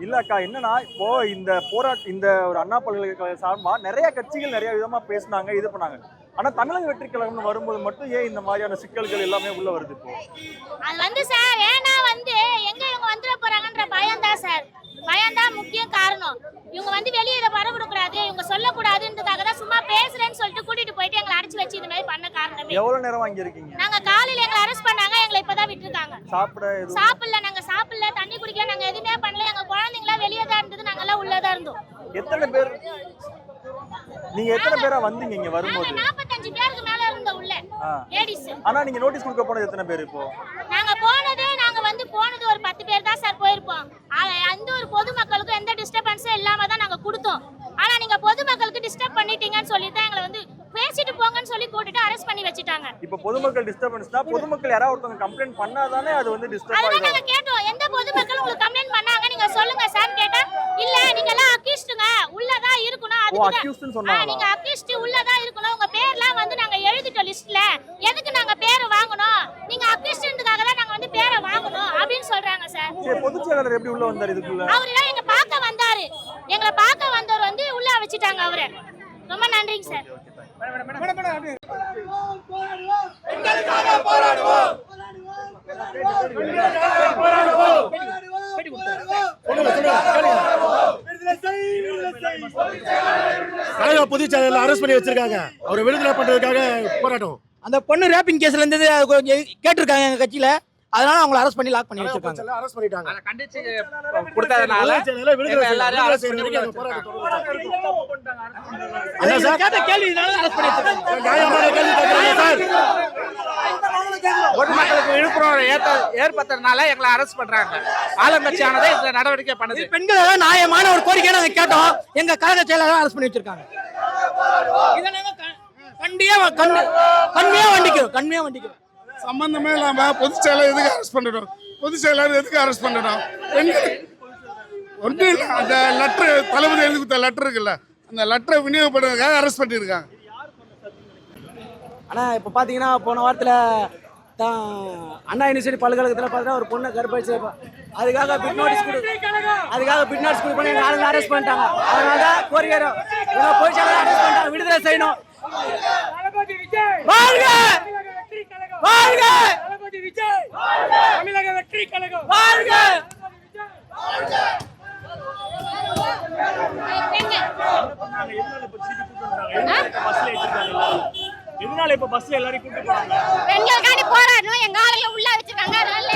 இல்லக்கா என்னன்னா இப்போ இந்த போராட்ட இந்த ஒரு அண்ணா பல்கலைக்கழக சார்பா நிறைய கட்சிகள் நிறைய விதமா பேசுனாங்க இது பண்ணாங்க. ஆனா தமிழக வெற்றி கழகம்னு வரும்போது மட்டும் ஏன் இந்த மாதிரியான சிக்கல்கள் எல்லாமே உள்ள வருது இப்போ? அது வந்து சார் ஏன்னா வந்து எங்க இவங்க வந்துட போறாங்கன்ற பயம் தான் சார். பயம் தான் முக்கிய காரணம். இவங்க வந்து வெளியே இதை வரவிடக்கூடாது இவங்க சொல்லக்கூடாதுன்றதுக்காக தான் சும்மா பேசுறேன்னு சொல்லிட்டு கூட்டிட்டு போயிட்டு எங்களை அடைச்சு வச்சு இந்த மாதிரி பண்ண காரணமே. எவ்வளவு நேரம் வாங்கி இருக்கீங்க நாங்க காலையில எங்களை அரெஸ்ட் பண்ணாங்க எங்களை இப்பதான் விட்டுருக்காங்க. சாப்பிட சாப்பிடல நாங்க சாப்பிடல தண்ணி குடிக்கல நாங்க எதுவுமே பண்ணல எங்க தான் எல்லாம் உள்ளதான் இருந்தோம். எத்தனை பேர்? நீங்க எத்தனை பேரா வந்தீங்க இங்க வரும்போது? நாற்பத்தஞ்சு பேருக்கு மேல இருந்தோம் உள்ள. லேடிஸ் ஆனா நீங்க நோட்டீஸ் கொடுக்க போனது எத்தனை பேர் இப்போ? நாங்க போனது நாங்க வந்து போனது ஒரு பத்து பேர் தான் சார் போயிருப்போம். ஆனா எந்த ஒரு பொதுமக்களுக்கும் எந்த டிஸ்டர்பன்ஸும் இல்லாம தான் நாங்க கொடுத்தோம். ஆனா நீங்க பொதுமக்களுக்கு டிஸ்டர்ப் பண்ணிட்டீங்கன்னு சொல்லி தான் எங்களை வந்து பேசிட்டு போங்கன்னு சொல்லி கூட்டிட்டு அரெஸ்ட் பண்ணி வச்சுட்டாங்க. இப்போ பொதுமக்கள் டிஸ்டர்பன்ஸ்னா பொதுமக்கள் யாராவது ஒருத்தவங்க கம்ப்ளைண்ட் பண்ணாதானே அது வந்து டிஸ்டர்ப் ஆயிடும். நாங்க கேட்டோம். எந்த பொதுமக்கள் உங்களுக்கு கம்ப்ளைண்ட் பண்ணாங்க. நீங்க சொல்லுங்க சார். இல்ல நீங்க எல்லாம் அக்யூஸ்டுங்க உள்ளதான் இருக்கணும். அதுக்கு தான் அக்யூஸ்ட்னு ஆ, சொன்னாங்களா நீங்க அக்யூஸ்ட் உள்ளதான் இருக்கணும். உங்க பேர்லாம் வந்து நாங்க எழுதிட்டோம் லிஸ்ட்ல எதுக்கு நாங்க பேரை வாங்கணும்? நீங்க அக்யூஸ்ட்ன்றதுக்காக தான் நாங்க வந்து பேரை வாங்கணும் அப்படின்னு சொல்றாங்க சார் சரி பொதுச் செயலாளர் எப்படி உள்ள வந்தார் இதுக்குள்ள? அவரெல்லாம் எங்க பார்க்க வந்தாரு. எங்களை பார்க்க வந்தவர் வந்து உள்ள வச்சுட்டாங்க அவரை. ரொம்ப நன்றிங்க சார் கழக பொதுச் செயலாளர் அரெஸ்ட் பண்ணி வச்சிருக்காங்க. அவரை விடுதலை பண்றதுக்காக போராட்டம். அந்த பொண்ணு ரேப்பிங் கேஸ்ல இருந்தது அது கொஞ்சம் கேட்டிருக்காங்க எங்க கட்சியில. அதனால அவங்கள அரெஸ்ட் பண்ணி லாக் பண்ணி வச்சிருக்காங்க. அரெஸ்ட் பண்ணிட்டாங்க. அதை கண்டிச்சு கொடுத்ததுனால விடுதலை arrest செய்யற பண்ணி போராட்டம் கேட்ட கேள்வினால அரெஸ்ட் பண்ணி வச்சிருக்காங்க நியாயமான கேள்வி கேட்கறாங்க சார் விழுப்புரம் ஏத்த ஏற்பட்டதுனால எங்களை அரெஸ்ட் பண்றாங்க. ஆளுங்கட்சியானதே இந்த நடவடிக்கை பண்ணுது. பெண்கள் எல்லாம் நியாயமான ஒரு கோரிக்கையை நாங்க கேட்டோம். எங்க கழக செயலாளர் அரெஸ்ட் பண்ணி வச்சிருக்காங்க. இதை நாங்க கண்டியா கண் கண்மையா வண்டிக்கிறோம் கண்மையா வண்டிக்கிறோம். சம்பந்தமே இல்லாம பொதுச் செயலர் எதுக்கு அரெஸ்ட் பண்ணணும்? பொதுச் செயலர் எதுக்கு அரெஸ்ட் பண்ணணும்? பெண்கள் ஒன்றும் இல்லை. அந்த லெட்டர் தளபதி எழுதி கொடுத்த லெட்டர் இருக்குல்ல அந்த லெட்டரை விநியோகப்படுறதுக்காக அரெஸ்ட் பண்ணியிருக்காங்க. ஆனா இப்ப பாத்தீங்கன்னா போன வாரத்துல தான் அண்ணா யூனிவர்சிட்டி பல்கலைக்கழகத்துல பார்த்தீங்கன்னா ஒரு பொண்ணை கர்ப்பழிச்சு அதுக்காக பிட் நோட்டீஸ் கொடு அதுக்காக பிட் நோட்டீஸ் கொடு பண்ணி ஆளுங்க அரெஸ்ட் பண்ணிட்டாங்க. அதனால தான் கோரிக்கை போய் அரெஸ்ட் பண்ணிட்டாங்க. விடுதலை செய்யணும். வாழ்க! வாழ்க! தமிழக வெற்றி கழகம்! வாழ்க! எதனால இப்ப பஸ்ல எல்லாரையும் கூப்பிட்டு போறாங்க. பெண்களுக்காண்டி போராடணும். எங்க ஆளுங்க உள்ள வச்சிருக்காங்க. அதனால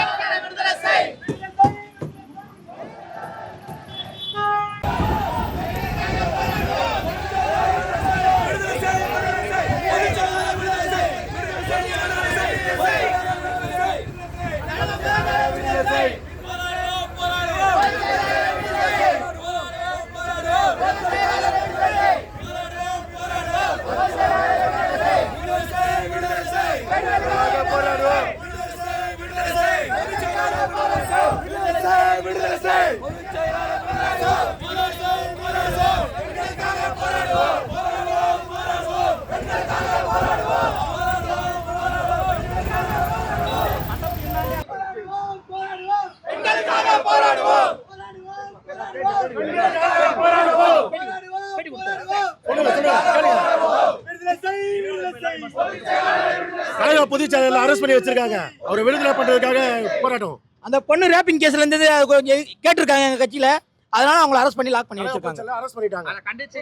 கழக பொதுச் செயலாளர் அரெஸ்ட் பண்ணி வச்சிருக்காங்க. அவரை விடுதலை பண்றதுக்காக போராட்டம். அந்த பொண்ணு ரேப்பிங் கேஸ்ல இருந்தது அது கொஞ்சம் கேட்டிருக்காங்க எங்க கட்சியில. அதனால அவங்கள அரெஸ்ட் பண்ணி லாக் பண்ணி வச்சிருக்காங்க. அரெஸ்ட் பண்ணிட்டாங்க. அதை கண்டிச்சு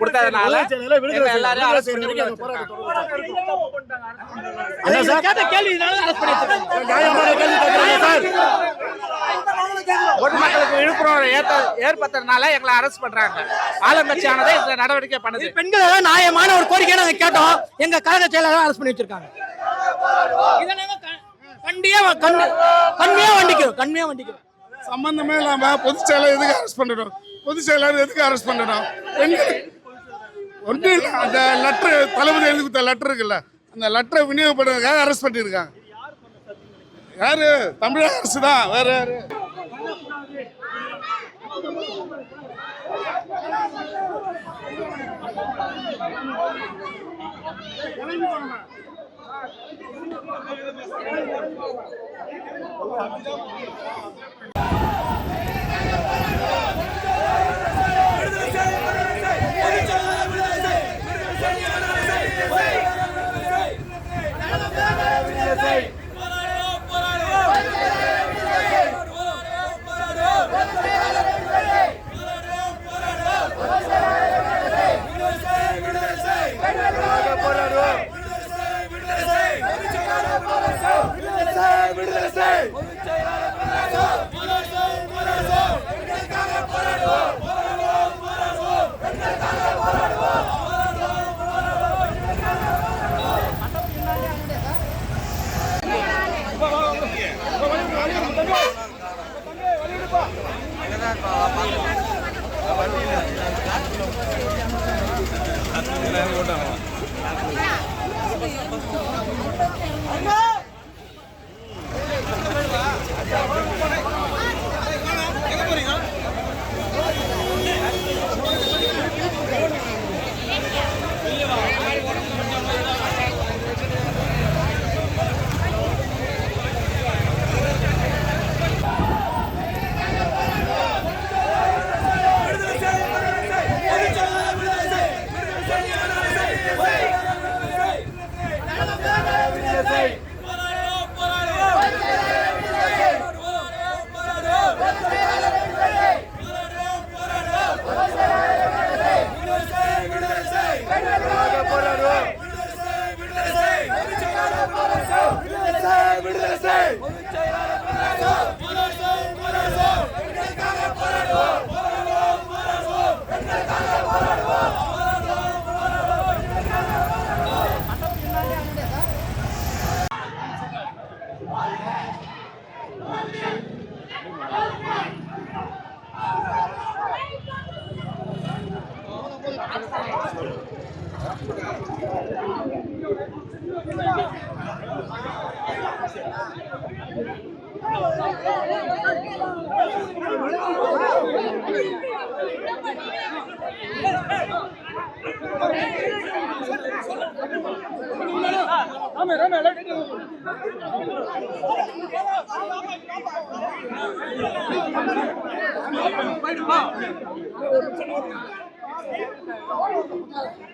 கொடுத்ததுனால arrest செய்யற பண்ணி போராட்டம் சார் அரெஸ்ட் வச்சிருக்காங்க. நியாயமான கேள்வி சார். பொதுமக்களுக்கு விழுப்புரம் ஏத்த ஏற்பட்டதுனால எங்களை அரெஸ்ட் பண்றாங்க. ஆளுங்கட்சியானதே இந்த நடவடிக்கை பண்ணுது. பெண்கள் நியாயமான ஒரு கோரிக்கையை நாங்க கேட்டோம். எங்க கழக செயலாளர் அரெஸ்ட் பண்ணி வச்சிருக்காங்க. கண்டியா கண் கண்மையா வண்டிக்கிறோம். கண்மையா வண்டிக்கிறோம். சம்பந்தமே இல்லாம பொதுச் செயலர் எதுக்கு அரெஸ்ட் பண்ணணும் பொதுச் செயலர் எதுக்கு அரெஸ்ட் பண்ணணும் பெண்கள் ஒன்றும் இல்லை. அந்த லெட்டர் தளபதி எழுதி கொடுத்த லெட்டர் இருக்குல்ல. அந்த லெட்டரை விநியோகப்படுறதுக்காக அரெஸ்ட் பண்ணியிருக்காங்க. யாரு? தமிழக அரசு தான் வேற யாரு?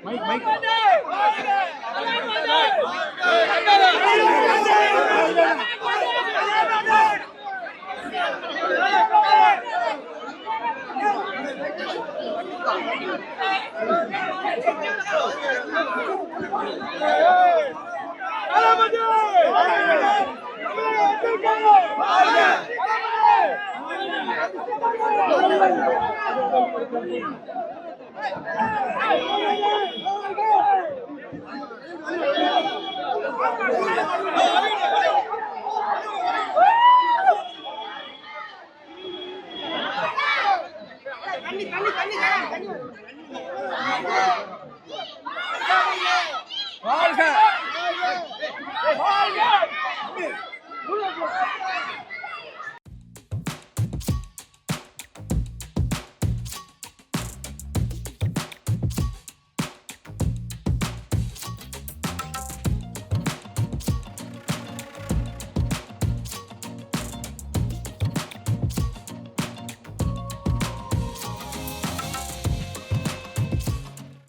மைக் மைக் தண்ணி தண்ணி தண்ணி தண்ணி. Harika! Harika! Harika! Harika!